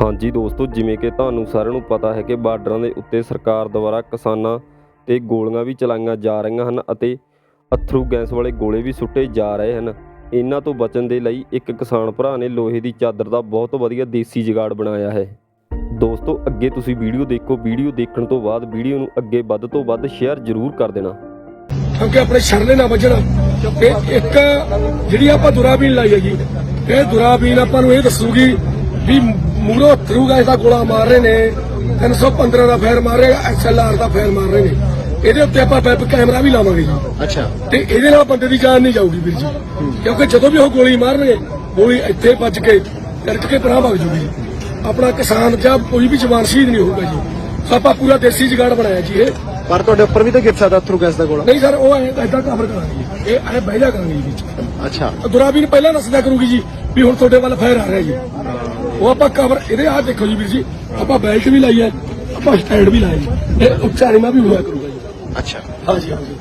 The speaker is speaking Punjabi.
ਹਾਂਜੀ ਦੋਸਤੋ, ਜਿਵੇਂ ਕਿ ਤੁਹਾਨੂੰ ਸਾਰਿਆਂ ਨੂੰ ਪਤਾ ਹੈ ਕਿ ਬਾਰਡਰਾਂ ਦੇ ਉੱਤੇ ਸਰਕਾਰ ਦੁਆਰਾ ਕਿਸਾਨਾਂ ਤੇ ਗੋਲੀਆਂ ਵੀ ਚਲਾਈਆਂ ਜਾ ਰਹੀਆਂ ਹਨ ਅਤੇ ਅਥਰੂ ਗੈਸ ਵਾਲੇ ਗੋਲੇ ਵੀ ਸੁੱਟੇ ਜਾ ਰਹੇ ਹਨ। ਇਹਨਾਂ ਤੋਂ ਬਚਣ ਦੇ ਲਈ ਇੱਕ ਕਿਸਾਨ ਭਰਾ ਨੇ ਲੋਹੇ ਦੀ ਚਾਦਰ ਦਾ ਬਹੁਤ ਵਧੀਆ ਦੇਸੀ ਜੁਗਾੜ ਬਣਾਇਆ ਹੈ। ਦੋਸਤੋ, ਅੱਗੇ ਤੁਸੀਂ ਵੀਡੀਓ ਦੇਖੋ। ਵੀਡੀਓ ਦੇਖਣ ਤੋਂ ਬਾਅਦ ਵੀਡੀਓ ਨੂੰ ਅੱਗੇ ਵੱਧ ਤੋਂ ਵੱਧ ਸ਼ੇਅਰ ਜ਼ਰੂਰ ਕਰ ਦੇਣਾ। ਕਿਉਂਕਿ ਆਪਣੇ ਛਰਲੇ ਨਾ ਵੱਜਣ। ਤੇ ਇੱਕ ਜਿਹੜੀ ਆਪਾਂ ਦੁਰਾਬੀਨ ਲਾਈ ਹੈਗੀ, ਇਹ ਦੁਰਾਬੀਨ ਆਪਾਂ ਨੂੰ ਇਹ ਦੱਸੂਗੀ ਵੀ ਮੂਰੋ ਥਰੂ ਗੈਸ ਦਾ ਗੋਲਾ ਮਾਰ ਰਹੇ ਨੇ 315 ਦਾ ਫਾਇਰ ਮਾਰ ਰਹੇ ਐਕਸਐਲਆਰ ਦਾ ਫਾਇਰ ਮਾਰ ਰਹੇ ਨੇ। ਇਹਦੇ ਉੱਤੇ ਆਪਾਂ ਵੈਬ ਕੈਮਰਾ ਵੀ ਲਾਵਾਂਗੇ ਜੀ। ਅੱਛਾ। ਤੇ ਇਹਦੇ ਨਾਲ ਬੰਦੇ ਦੀ ਜਾਨ ਨਹੀਂ ਜਾਊਗੀ ਵੀਰ ਜੀ। ਕਿਉਂਕਿ ਜਦੋਂ ਵੀ ਉਹ ਗੋਲੀ ਮਾਰਨਗੇ ਗੋਲੀ ਇੱਥੇ ਵੱਜ ਕੇ ਤਿਲਕ ਕੇ ਪਰਾਂ ਭੱਜ ਜੂਗੀ। ਆਪਣਾ ਕਿਸਾਨ ਜਾਂ ਕੋਈ ਵੀ ਜਵਾਨ ਸ਼ਹੀਦ ਨਹੀਂ ਹੋਊਗਾ ਜੀ। ਸੋ ਆਪਾਂ ਪੂਰਾ ਦੇਸੀ ਜੁਗਾੜ ਬਣਾਇਆ ਜੀ ਇਹ। ਪਰ ਤੁਹਾਡੇ ਉੱਪਰ ਵੀ ਤਾਂ ਗਿਰ ਸਕਦਾ ਥਰੂ ਗੈਸ ਦਾ ਗੋਲਾ। ਨਹੀਂ ਸਰ ਉਹ ਐਦਾਂ ਕਵਰ ਕਰਾਂਗੇ ਜੀ। ਇਹ ਐ ਬਹਿ ਜਾ ਕਰਾਂਗੇ ਜੀ ਵਿੱਚ। ਅੱਛਾ। ਦੁਰਾਬੀਨ ਪਹਿਲਾਂ ਦੱਸਦਾ ਕਰੂਗੀ ਜੀ ਵੀ ਹੁਣ ਤੁਹਾਡੇ ਵੱਲ ਫਾਇਰ ਆ ਰਿਹਾ ਜੀ। ਉਹ ਆਪਾਂ ਕਵਰ ਇਹਦੇ ਆ ਦੇਖੋ ਜੀ ਵੀਰ ਜੀ ਆਪਾਂ ਬੈਲਟ ਵੀ ਲਾਈ ਹੈ ਆਪਾਂ ਸਟੈਂਡ ਵੀ ਲਾਇਆ ਜੀ ਇਹ ਉੱਚਾ ਨਹੀਂ ਵੀ ਹੋਇਆ ਕਰੂਗਾ ਜੀ। ਅੱਛਾ। ਹਾਂਜੀ ਹਾਂਜੀ।